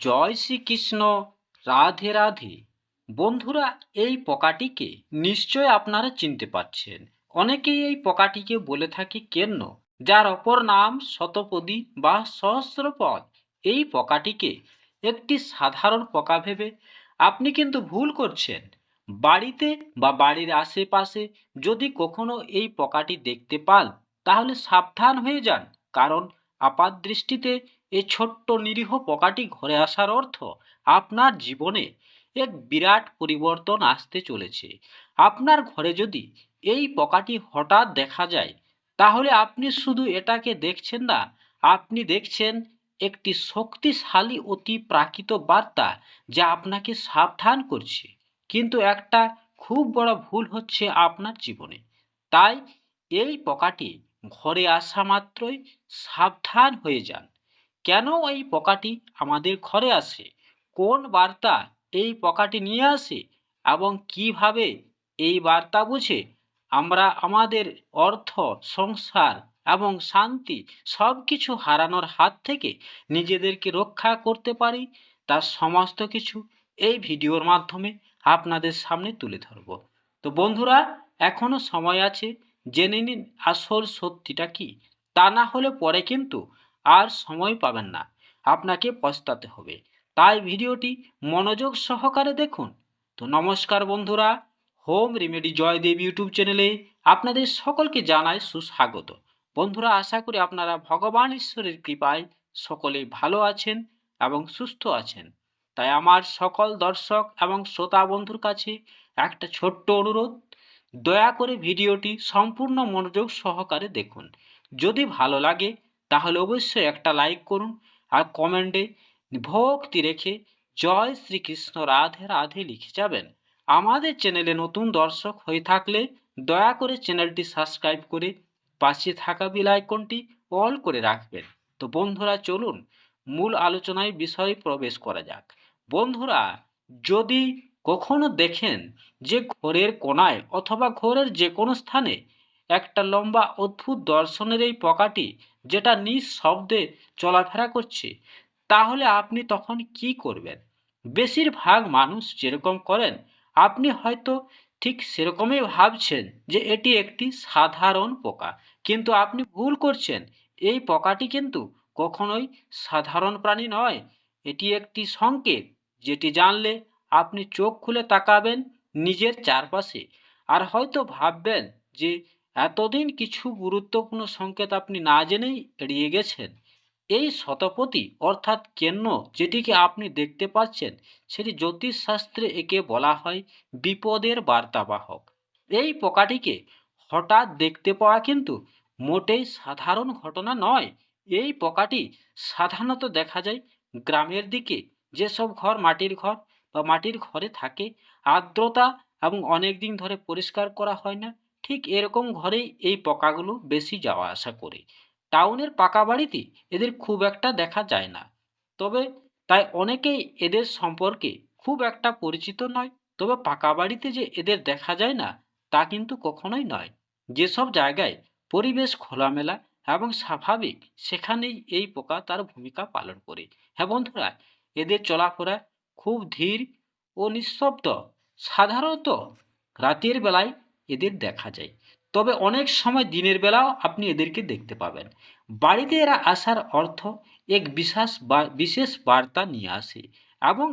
জয় শ্রীকৃষ্ণ, রাধে রাধে। বন্ধুরা, এই পোকাটিকে নিশ্চয় আপনারা চিনতে পারছেন অনেকেই এই পোকাটিকে বলে থাকে কেন্ন, যার অপর নাম শতপদী বা সহস্রপদ। এই পোকাটিকে একটি সাধারণ পোকা ভেবে আপনি কিন্তু ভুল করছেন। বাড়িতে বা বাড়ির আশেপাশে যদি কখনো এই পোকাটি দেখতে পান, তাহলে সাবধান হয়ে যান, কারণ আপাত দৃষ্টিতে এই ছোট্ট নিরীহ পোকাটি ঘরে আসার অর্থ আপনার জীবনে এক বিরাট পরিবর্তন আসতে চলেছে। আপনার ঘরে যদি এই পোকাটি হঠাৎ দেখা যায়, তাহলে আপনি শুধু এটাকে দেখছেন না, আপনি দেখছেন একটি শক্তিশালী অতি প্রাকৃত বার্তা যা আপনাকে সাবধান করছে। কিন্তু একটা খুব বড় ভুল হচ্ছে আপনার জীবনে। তাই এই পোকাটি ঘরে আসা মাত্রই সাবধান হয়ে যান। কেন এই পোকাটি আমাদের ঘরে আসে? কোন বার্তা এই পোকাটি নিয়ে আসে? এবং কীভাবে এই বার্তা বুঝে? আমরা আমাদের অর্থ, সংসার এবং শান্তি সব কিছু হারানোর হাত থেকে নিজেদেরকে রক্ষা করতে পারি? তার সমস্ত কিছু এই ভিডিওর মাধ্যমে আপনাদের সামনে তুলে ধরব। তো বন্ধুরা এখনও সময় আছে। জেনে নিন আসল সত্যিটা কি। তা না হলে পরে কিন্তু আর সময় পাবেন না। আপনাকে পস্তাতে হবে। তাই ভিডিওটি মনোযোগ সহকারে দেখুন। তো নমস্কার বন্ধুরা, হোম রেমেডি জয়দেব ইউটিউব চ্যানেলে আপনাদের সকলকে জানায় সুস্বাগত। বন্ধুরা, আশা করি আপনারা ভগবান ঈশ্বরের কৃপায় সকলে ভালো আছেন এবং সুস্থ আছেন। তাই আমার সকল দর্শক এবং শ্রোতা বন্ধুর কাছে একটা ছোট্ট অনুরোধ, দয়া করে ভিডিওটি সম্পূর্ণ মনোযোগ সহকারে দেখুন। যদি ভালো লাগে তাহলে অবশ্যই একটা লাইক করুন আর কমেন্টে ভক্তি রেখে জয় শ্রীকৃষ্ণ রাধে রাধে লিখে যাবেন। আমাদের চ্যানেলে নতুন দর্শক হয়ে থাকলে দয়া করে চ্যানেলটি সাবস্ক্রাইব করে পাশে থাকা বেল আইকনটি অল করে রাখবেন। তো বন্ধুরা, চলুন মূল আলোচনায় বিষয়ে প্রবেশ করা যাক। বন্ধুরা, যদি কখনো দেখেন যে ঘরের কোনায় অথবা ঘরের যে কোনো স্থানে একটা লম্বা অদ্ভুত দর্শনের এই পোকাটি যেটা নিঃশব্দে চলাফেরা করছে, তাহলে আপনি তখন কি করবেন? বেশিরভাগ মানুষ যেরকম করেন, আপনি হয়তো ঠিক সেরকমই ভাবছেন যে এটি একটি সাধারণ পোকা। কিন্তু আপনি ভুল করছেন, এই পোকাটি কিন্তু কখনোই সাধারণ প্রাণী নয়। এটি একটি সংকেত, যেটি জানলে আপনি চোখ খুলে তাকাবেন নিজের চারপাশে। আর হয়তো ভাববেন যে এতদিন কিছু গুরুত্বপূর্ণ সংকেত আপনি না জেনেই এড়িয়ে গেছেন। এই শতপথী অর্থাৎ কেন্ন যেটিকে আপনি দেখতে পাচ্ছেন, সেটি জ্যোতিষশাস্ত্রে একে বলা হয় বিপদের বার্তাবাহক। এই পোকাটিকে হঠাৎ দেখতে পাওয়া কিন্তু মোটেই সাধারণ ঘটনা নয়। এই পোকাটি সাধারণত দেখা যায় গ্রামের দিকে, যেসব ঘর মাটির ঘর বা মাটির ঘরে থাকে। আর্দ্রতা এবং অনেক দিন ধরে পরিষ্কার করা হয় না। ঠিক এরকম ঘরেই এই পোকাগুলো বেশি যাওয়া আসা করে। টাউনের পাকা বাড়িতে এদের খুব একটা দেখা যায় না। তবে তাই অনেকেই এদের সম্পর্কে খুব একটা পরিচিত নয়। তবে পাকা বাড়িতে যে এদের দেখা যায় না, তা কিন্তু কখনোই নয়। যেসব জায়গায় পরিবেশ খোলামেলা এবং স্বাভাবিক, সেখানেই এই পোকা তার ভূমিকা পালন করে। হ্যাঁ বন্ধুরা, এদের চলাফেরা খুব ধীর ও নিঃশব্দ। সাধারণত রাতের বেলায় এদের দেখা যায়। তবে অনেক সময় দিনের বেলাও আপনি এদেরকে দেখতে পাবেন। বাড়িতে এরা আসার অর্থ এক বিশেষ বা, বিশেষ বার্তা নিয়ে আসে এবং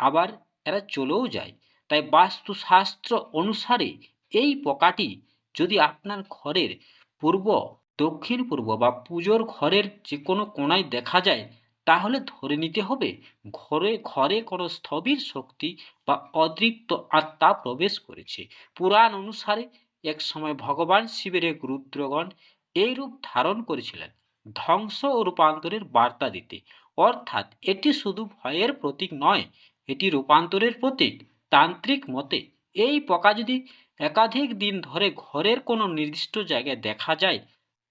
আবার এরা চলেও যায়। তাই বাস্তুশাস্ত্র অনুসারে এই পোকাটি যদি আপনার ঘরের পূর্ব, দক্ষিণ পূর্ব বা পুজোর ঘরের যে কোনো কোনায় দেখা যায় তাহলে ধরে নিতে হবে ঘরে ঘরে কোনো স্থবির শক্তি বা অতৃপ্ত আত্মা প্রবেশ করেছে। পুরাণ অনুসারে এক সময় ভগবান শিবের এক রুদ্রগণ এই রূপ ধারণ করেছিলেন, ধ্বংস ও রূপান্তরের বার্তা দিতে। অর্থাৎ এটি শুধু ভয়ের প্রতীক নয়, এটি রূপান্তরের প্রতীক, তান্ত্রিক মতে। এই পোকা যদি একাধিক দিন ধরে ঘরের কোনো নির্দিষ্ট জায়গায় দেখা যায়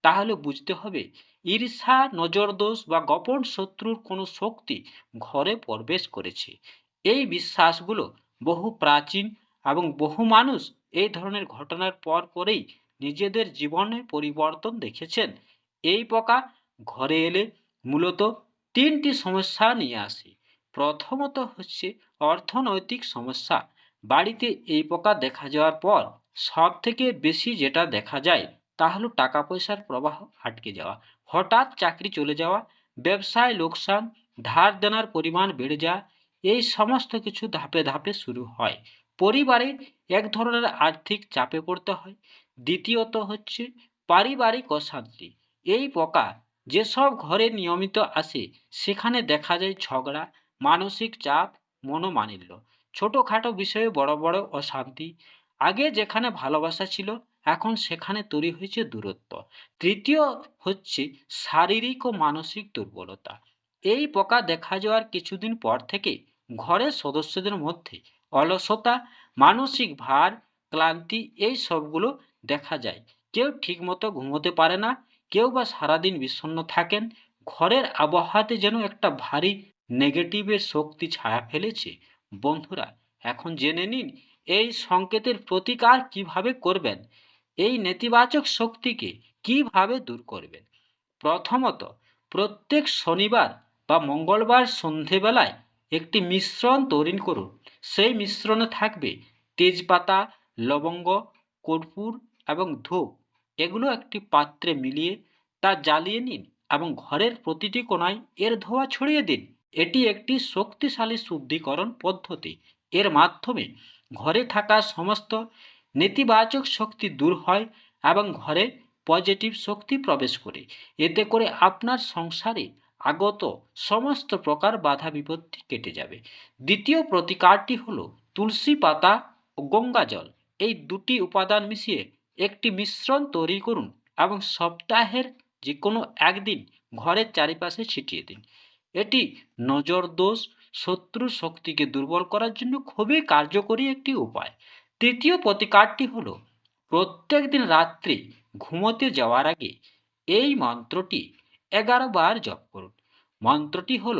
তাহলে বুঝতে হবে, ঈর্ষা, নজরদোষ বা গোপন শত্রুর কোনো শক্তি ঘরে প্রবেশ করেছে। এই বিশ্বাসগুলো বহু প্রাচীন এবং বহু মানুষ এই ধরনের ঘটনার পর পরেই নিজেদের জীবনে পরিবর্তন দেখেছেন। এই পোকা ঘরে এলে মূলত তিনটি সমস্যা নিয়ে আসে। প্রথমত হচ্ছে অর্থনৈতিক সমস্যা। বাড়িতে এই পোকা দেখা যাওয়ার পর সব থেকে বেশি যেটা দেখা যায় তা হলো টাকা পয়সার প্রবাহ আটকে যাওয়া। হঠাৎ চাকরি চলে যাওয়া, ব্যবসায় লোকসান, ধার দেনার পরিমাণ বেড়ে যাওয়া, এই সমস্ত কিছু ধাপে ধাপে শুরু হয়। পরিবারে এক ধরনের আর্থিক চাপে পড়তে হয়। দ্বিতীয়ত হচ্ছে পারিবারিক অশান্তি। এই পোকা যেসব ঘরে নিয়মিত আসে, সেখানে দেখা যায় ঝগড়া, মানসিক চাপ, মনোমালিন্য। ছোটোখাটো বিষয়ে বড় বড় অশান্তি। আগে যেখানে ভালোবাসা ছিল এখন সেখানে তৈরি হয়েছে দূরত্ব। তৃতীয় হচ্ছে শারীরিক ও মানসিক দুর্বলতা। এই পোকা দেখা যাওয়ার কিছুদিন পর থেকে ঘরের সদস্যদের মধ্যে অলসতা, মানসিক ভার, ক্লান্তি, এই সবগুলো দেখা যায়। কেউ ঠিকমতো ঘুমোতে পারে না, কেউ বা সারাদিন বিষণ্ণ থাকেন। ঘরের আবহাওয়াতে যেন একটা ভারী নেগেটিভের শক্তি ছায়া ফেলেছে। বন্ধুরা, এখন জেনে নিন, এই সংকেতের প্রতিকার কীভাবে করবেন? এই নেতিবাচক শক্তিকে কীভাবে দূর করবেন? প্রথমত, প্রত্যেক শনিবার বা মঙ্গলবার সন্ধেবেলায় একটি মিশ্রণ তৈরি করুন। সেই মিশ্রণে থাকবে তেজপাতা, লবঙ্গ, কর্পূর এবং ধূপ। এগুলো একটি পাত্রে মিলিয়ে তা জ্বালিয়ে নিন এবং ঘরের প্রতিটি কোণায় এর ধোঁয়া ছড়িয়ে দিন। এটি একটি শক্তিশালী শুদ্ধিকরণ পদ্ধতি। এর মাধ্যমে ঘরে থাকা সমস্ত নেতিবাচক শক্তি দূর হয় এবং ঘরে পজিটিভ শক্তি প্রবেশ করে। এতে করে আপনার সংসারে আগত সমস্ত প্রকার বাধা বিপত্তি কেটে যাবে। দ্বিতীয় প্রতিকারটি হলো তুলসী পাতা ও গঙ্গা জল। এই দুটি উপাদান মিশিয়ে একটি মিশ্রণ তৈরি করুন এবং সপ্তাহের যে কোনো একদিন ঘরের চারিপাশে ছিটিয়ে দিন। এটি নজর দোষ শত্রু শক্তিকে দুর্বল করার জন্য খুবই কার্যকরী একটি উপায়। তৃতীয় প্রতিকারটি হল, প্রত্যেক দিন রাত্রি ঘুমোতে যাওয়ার আগে এই মন্ত্রটি এগারো বার জপ করুন। মন্ত্রটি হল,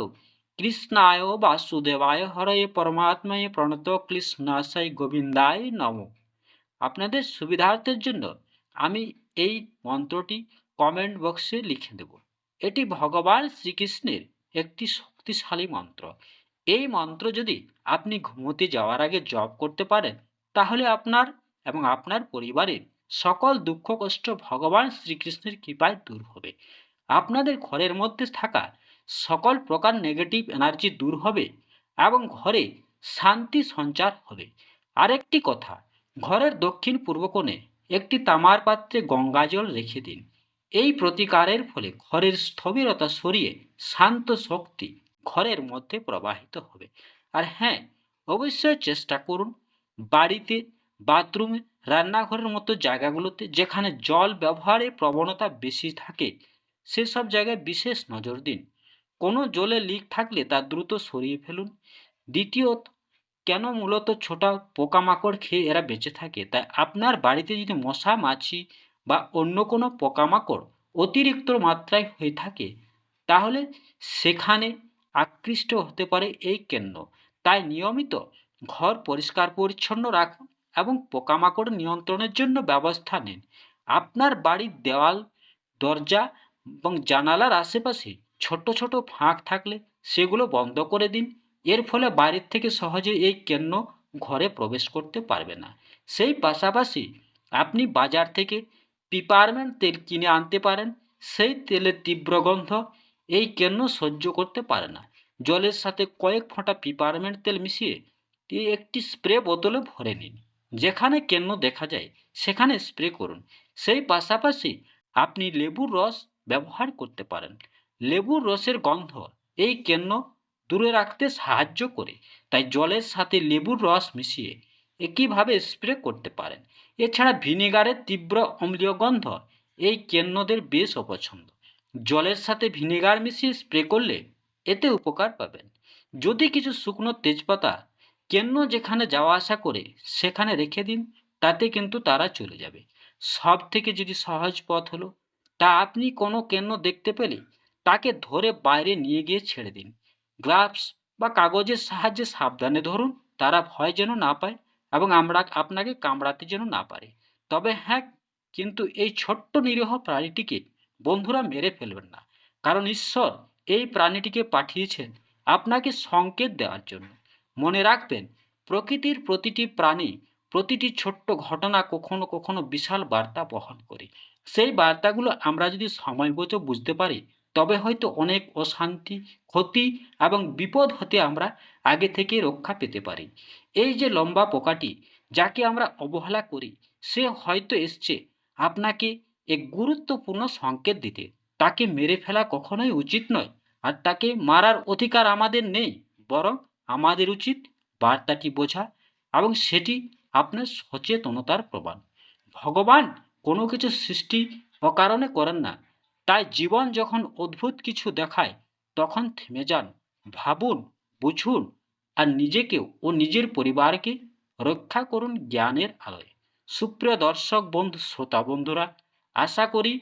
কৃষ্ণায় বাসুদেবায় হরয়ে পরমাত্মায় প্রণত কৃষ্ণাশয় গোবিন্দায় নম। আপনাদের সুবিধার্থের জন্য আমি এই মন্ত্রটি কমেন্ট বক্সে লিখে দেব। এটি ভগবান শ্রীকৃষ্ণের একটি শক্তিশালী মন্ত্র। এই মন্ত্র যদি আপনি ঘুমোতে যাওয়ার আগে জপ করতে পারেন তাহলে আপনার এবং আপনার পরিবারের সকল দুঃখ কষ্ট ভগবান শ্রীকৃষ্ণের কৃপায় দূর হবে। আপনাদের ঘরের মধ্যে থাকা সকল প্রকার নেগেটিভ এনার্জি দূর হবে এবং ঘরে শান্তি সঞ্চার হবে। আরেকটি কথা, ঘরের দক্ষিণ পূর্ব কোণে একটি তামার পাত্রে গঙ্গা জল রেখে দিন। এই প্রতিকারের ফলে ঘরের স্থবিরতা সরিয়ে শান্ত শক্তি ঘরের মধ্যে প্রবাহিত হবে। আর হ্যাঁ অবশ্যই চেষ্টা করুন বাড়িতে বাথরুমে রান্নাঘরের মতো জায়গাগুলোতে যেখানে জল ব্যবহারের প্রবণতা বেশি থাকে, সেসব জায়গায় বিশেষ নজর দিন। কোনো জলে লিক থাকলে তা দ্রুত সরিয়ে ফেলুন। দ্বিতীয়ত, কেন মূলত ছোটা পোকামাকড় খেয়ে এরা বেঁচে থাকে? তাই আপনার বাড়িতে যদি মশা, মাছি বা অন্য কোনো পোকামাকড় অতিরিক্ত মাত্রায় হয়ে থাকে, তাহলে সেখানে আকৃষ্ট হতে পারে এই কেন্দ্র। তাই নিয়মিত ঘর পরিষ্কার পরিচ্ছন্ন রাখুন এবং পোকামাকড় নিয়ন্ত্রণের জন্য ব্যবস্থা নিন। আপনার বাড়ির দেওয়াল, দরজা এবং জানালার আশেপাশে ছোট ছোট ফাঁক থাকলে সেগুলো বন্ধ করে দিন। এর ফলে বাড়ির থেকে সহজে এই কেন্ন ঘরে প্রবেশ করতে পারবে না। সেই পাশাপাশি আপনি বাজার থেকে পিপারমেন্ট তেল কিনে আনতে পারেন। সেই তেলের তীব্র গন্ধ এই কেন্ন সহ্য করতে পারে না। জলের সাথে কয়েক ফোঁটা পিপারমেন্ট তেল মিশিয়ে একটি স্প্রে বোতলে ভরে নিন। যেখানে কেন্ন দেখা যায়, সেখানে স্প্রে করুন। সেই পাশাপাশি আপনি লেবুর রস ব্যবহার করতে পারেন। লেবুর রসের গন্ধ এই কেন্ন দূরে রাখতে সাহায্য করে। তাই জলের সাথে লেবুর রস মিশিয়ে একইভাবে স্প্রে করতে পারেন। এছাড়া ভিনেগারের তীব্র অম্লীয় গন্ধ এই কেন্নদের বেশ অপছন্দ। জলের সাথে ভিনেগার মিশিয়ে স্প্রে করলে এতে উপকার পাবেন। যদি কিছু শুকনো তেজপাতা কেন্ন যেখানে যাওয়া আসা করে সেখানে রেখে দিন, তাতে কিন্তু তারা চলে যাবে। সব থেকে যদি সহজ পথ হলো, তা আপনি কোনো কেন্ন দেখতে পেলে তাকে ধরে বাইরে নিয়ে গিয়ে ছেড়ে দিন। গ্লাভস বা কাগজের সাহায্যে সাবধানে ধরুন, তারা ভয় যেন না পায় এবং আমরা, আপনাকে কামড়াতে যেন না পারে। তবে হ্যাঁ কিন্তু এই ছোট্ট নিরীহ প্রাণীটিকে বন্ধুরা মেরে ফেলবেন না। কারণ ঈশ্বর এই প্রাণীটিকে পাঠিয়েছেন আপনাকে সংকেত দেওয়ার জন্য। মনে রাখবেন, প্রকৃতির প্রতিটি প্রাণী, প্রতিটি ছোট্ট ঘটনা কখনো কখনো বিশাল বার্তা বহন করে। সেই বার্তাগুলো আমরা যদি সময়মতো বুঝতে পারি, তবে হয়তো অনেক অশান্তি, ক্ষতি এবং বিপদ হতে আমরা আগে থেকে রক্ষা পেতে পারি। এই যে লম্বা পোকাটি, যাকে আমরা অবহেলা করি, সে হয়তো এসছে আপনাকে এক গুরুত্বপূর্ণ সংকেত দিতে। তাকে মেরে ফেলা কখনোই উচিত নয়, আর তাকে মারার অধিকার আমাদের নেই, বরং আমাদের উচিত বার্তাটি বোঝা এবং সেটি আপনার সচেতনতার প্রমাণ। ভগবান কোনো কিছু সৃষ্টি অকারণে করেন না, তাই জীবন যখন অদ্ভুত কিছু দেখায়, তখন থেমে যান, ভাবুন, বুঝুন আর নিজেকেও ও নিজের পরিবারকে রক্ষা করুন জ্ঞানের আলোয়। সুপ্রিয় দর্শক বন্ধু, শ্রোতা বন্ধুরা, আশা করি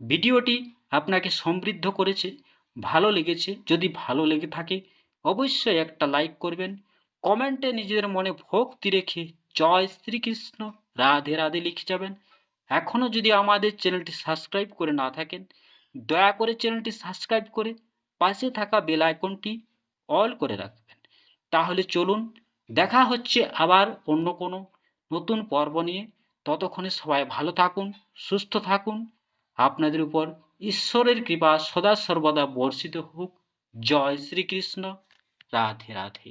ভিডিওটি আপনাকে সমৃদ্ধ করেছে, ভালো লেগেছে। যদি ভালো লেগে থাকে অবশ্যই একটা লাইক করবেন। কমেন্টে নিজেদের মনে ভক্তি রেখে জয় শ্রীকৃষ্ণ, রাধে রাধে লিখে যাবেন। এখনও যদি আমাদের চ্যানেলটি সাবস্ক্রাইব করে না থাকেন, দয়া করে চ্যানেলটি সাবস্ক্রাইব করে পাশে থাকা বেল আইকনটি অল করে রাখবেন। তাহলে চলুন, দেখা হচ্ছে আবার অন্য কোনো নতুন পর্ব নিয়ে। ততক্ষণে সবাই ভালো থাকুন, সুস্থ থাকুন। আপনাদের উপর ঈশ্বরের কৃপা সদা সর্বদা বর্ষিত হোক। জয় শ্রীকৃষ্ণ। রাধে রাধে